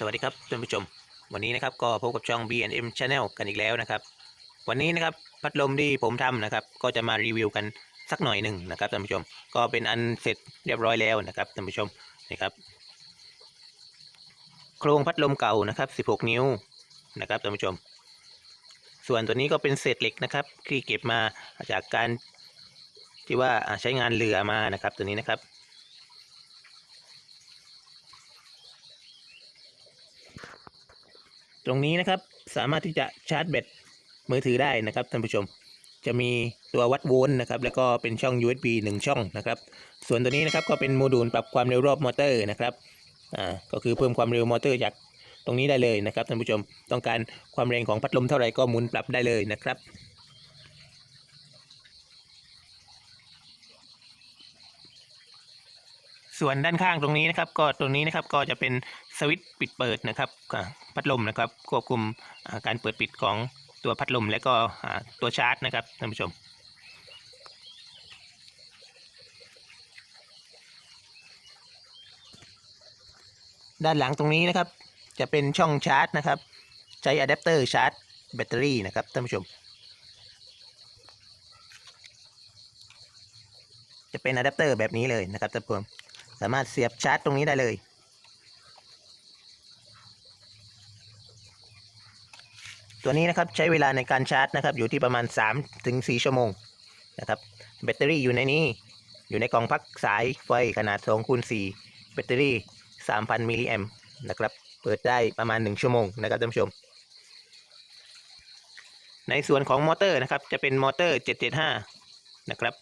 สวัสดีครับท่านผู้ชม วันนี้นะครับก็พบกับช่อง B&M Channel กันอีกแล้วนะครับ วันนี้นะครับพัดลมที่ผมทำนะครับ ก็จะมารีวิวกันสักหน่อยหนึ่งนะครับท่านผู้ชม ก็เป็นอันเสร็จเรียบร้อยแล้วนะครับท่านผู้ชมนี่ครับ โครงพัดลมเก่านะครับ 16 นิ้วนะครับท่านผู้ชม ส่วนตัวนี้ก็เป็นเศษเหล็กนะครับที่เก็บมาจากการที่ว่าอ่าใช้งานเรือมานะครับตัวนี้นะครับ ตรงนี้นะครับสามารถที่จะชาร์จแบตมือถือได้นะครับท่านผู้ชม จะมีตัววัดโวลต์นะครับแล้วก็เป็นช่อง USB 1 ช่องนะครับส่วนตัวนี้นะครับก็เป็นโมดูลปรับความเร็วรอบมอเตอร์นะครับอ่าก็คือเพิ่มความเร็วมอเตอร์จากตรงนี้ได้เลยนะครับท่านผู้ชมต้องการความแรงของพัดลมเท่าไหร่ก็หมุนปรับได้เลยนะครับ ส่วนด้านข้างตรงนี้นะครับ ก็ตรงนี้นะครับก็จะเป็นสวิตช์ปิดเปิดนะครับพัดลมนะครับควบคุมการเปิดปิดของตัวพัดลมและก็ตัวชาร์จนะครับท่านผู้ชมด้านหลังตรงนี้นะครับ จะเป็นช่องชาร์จนะครับ ใช้อะแดปเตอร์ชาร์จแบตเตอรี่นะครับท่านผู้ชม จะเป็นอะแดปเตอร์แบบนี้เลยนะครับท่านผู้ชม สามารถเสียบชาร์จตรงนี้ได้เลยตัวนี้นะครับใช้เวลาในการชาร์จนะครับอยู่ที่ประมาณ 3 ถึง 4 ชั่วโมงนะครับแบตเตอรี่อยู่ในนี้ อยู่ในกล่องพักสายไฟขนาด2คูณ4แบตเตอรี่ 3,000 มิลลิแอมป์นะครับเปิดได้ประมาณ 1 ชั่วโมงนะครับท่านผู้ชม ในส่วนของมอเตอร์นะครับจะเป็นมอเตอร์ 775 นะครับ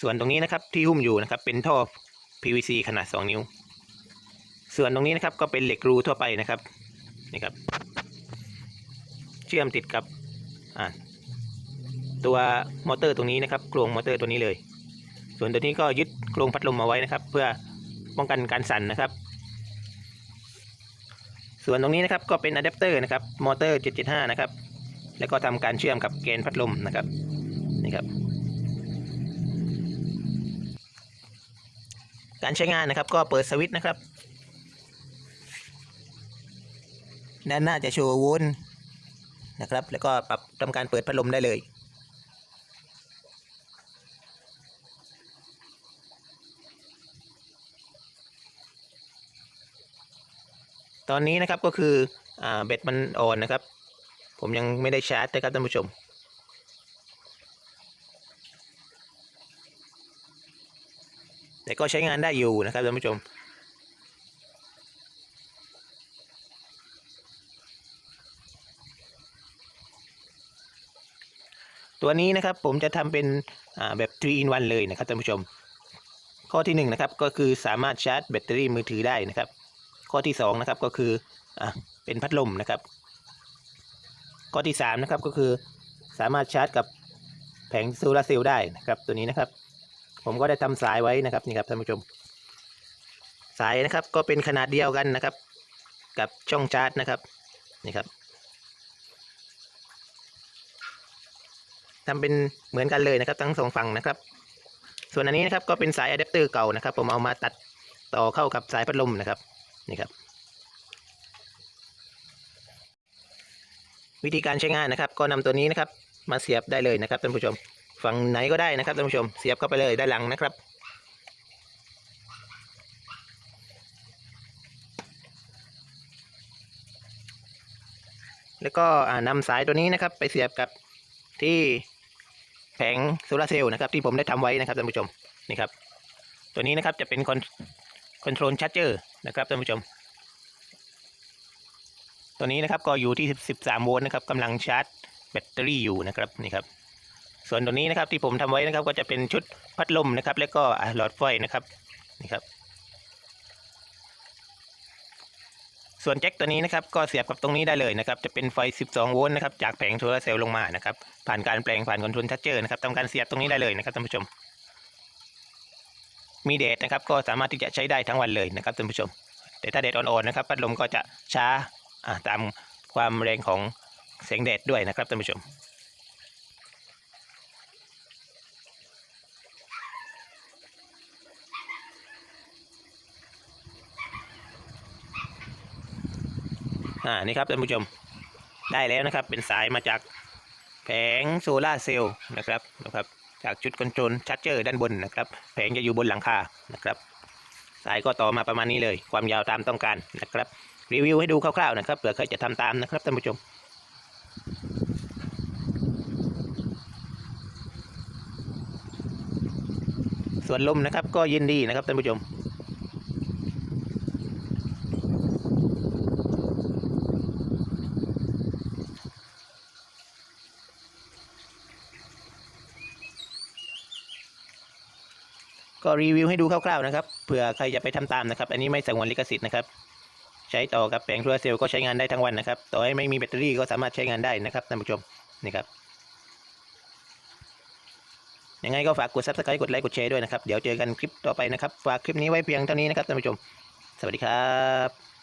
ส่วนตรงนี้นะครับที่หุ้มอยู่นะครับเป็นท่อ PVC ขนาด 2 นิ้ว ส่วนตรงนี้นะครับก็เป็นเหล็กรูทั่วไปนะครับนี่ครับ เชื่อมติดกับตัวมอเตอร์ตรงนี้นะครับโครงมอเตอร์ตัวนี้เลย ส่วนตัวนี้ก็ยึดโครงพัดลมมาไว้นะครับ เพื่อป้องกันการสั่นนะครับ ส่วนตรงนี้นะครับก็เป็นอะแดปเตอร์นะครับมอเตอร์ 775 นะครับ แล้วก็ทำการเชื่อมกับแกนพัดลมนะครับนี่ครับ การใช้งานนะครับ ก็เปิดสวิตช์นะครับด้านหน้าจะโชว์วลต์นะครับ แล้วก็ปรับทำการเปิดพัดลมได้เลย ตอนนี้นะครับก็คืออเบ็ดมันอ่อนนะครับ ผมยังไม่ได้ชาร์จนะครับท่านผู้ชม แต่ก็ใช้งานได้อยู่นะครับท่านผู้ชม ตัวนี้นะครับผมจะทำเป็นแบบ3 in 1เลยนะครับท่านผู้ชม ข้อที่1นงนะครับก็คือสามารถชาร์จแบตเตอรี่มือถือได้นะครับ ข้อที่2นะครับก็คืออเป็นพัดลมนะครับ ข้อที่3นะครับก็คือสามารถชาร์จกับแผงโซลาร์เซลล์ได้นะครับตัวนี้นะครับ ผมก็ได้ทำสายไว้นะครับนี่ครับท่านผู้ชม สายนะครับก็เป็นขนาดเดียวกันนะครับ กับช่องชาร์จนะครับนี่ครับทำเป็นเหมือนกันเลยนะครับ ทั้งสองฝั่งนะครับ ส่วนอันนี้นะครับก็เป็นสายอะแดปเตอร์เก่านะครับ ผมเอามาตัดต่อเข้ากับสายพัดลมนะครับนี่ครับ วิธีการใช้งานนะครับ ก็นำตัวนี้นะครับ มาเสียบได้เลยนะครับท่านผู้ชม ฝั่งไหนก็ได้นะครับท่านผู้ชมเสียบเข้าไปเลยด้านหลังนะครับ แล้วก็อ่านำสายตัวนี้นะครับ ไปเสียบกับที่แผงโซลาเซลล์นะครับที่ผมได้ทำไว้นะครับท่านผู้ชมนี่ครับ ตัวนี้นะครับจะเป็นคอนคอนโทรลชาร์จเจอร์นะครับท่านผู้ชม ตัวนี้นะครับก็อยู่ที่ 13 โวลต์นะครับกำลังชาร์จแบตเตอรี่อยู่นะครับนี่ครับ ส่วนตัวนี้นะครับที่ผมทำไว้นะครับ ก็จะเป็นชุดพัดลมนะครับ แล้วก็หลอดไฟนะครับนี่ครับ ส่วนแจ็คตัวนี้นะครับ ก็เสียบกับตรงนี้ได้เลยนะครับ จะเป็นไฟ 12 โวลต์นะครับจากแผงโซลาร์เซลล์ลงมานะครับ ผ่านการแปลงผ่านคอนโทรลทัชเจอร์นะครับทำการเสียบตรงนี้ได้เลยนะครับท่านผู้ชม มีแดดนะครับ ก็สามารถที่จะใช้ได้ทั้งวันเลยนะครับท่านผู้ชม แต่ถ้าแดดอ่อนๆนะครับ พัดลมก็จะช้าตามความแรงของแสงแดดด้วยนะครับท่านผู้ชม อ่านี่ครับท่านผู้ชมได้แล้วนะครับ เป็นสายมาจากแผงโซลาเซลล์นะครับนะครับจากจุดคอนโทรลชัดเจอร์ด้านบนนะครับ แผงจะอยู่บนหลังคานะครับ สายก็ต่อมาประมาณนี้เลย ความยาวตามต้องการนะครับ รีวิวให้ดูคร่าวๆนะครับเผื่อใครจะทำตามนะครับท่านผู้ชมส่วนลมนะครับก็ยินดีนะครับท่านผู้ชม ก็รีวิวให้ดูคร่าวๆนะครับเผื่อใครจะไปทำตามนะครับ อันนี้ไม่สงวนลิขสิทธิ์นะครับ ใช้ต่อกับแผงโซลาร์เซลล์ก็ใช้งานได้ทั้งวันนะครับ ต่อให้ไม่มีแบตเตอรี่ก็สามารถใช้งานได้นะครับท่านผู้ชมนี่ครับยังไงก็ฝากกด subscribe กดไลค์กดแชร์ด้วยนะครับ เดี๋ยวเจอกันคลิปต่อไปนะครับ ฝากคลิปนี้ไว้เพียงเท่านี้นะครับท่านผู้ชม สวัสดีครับ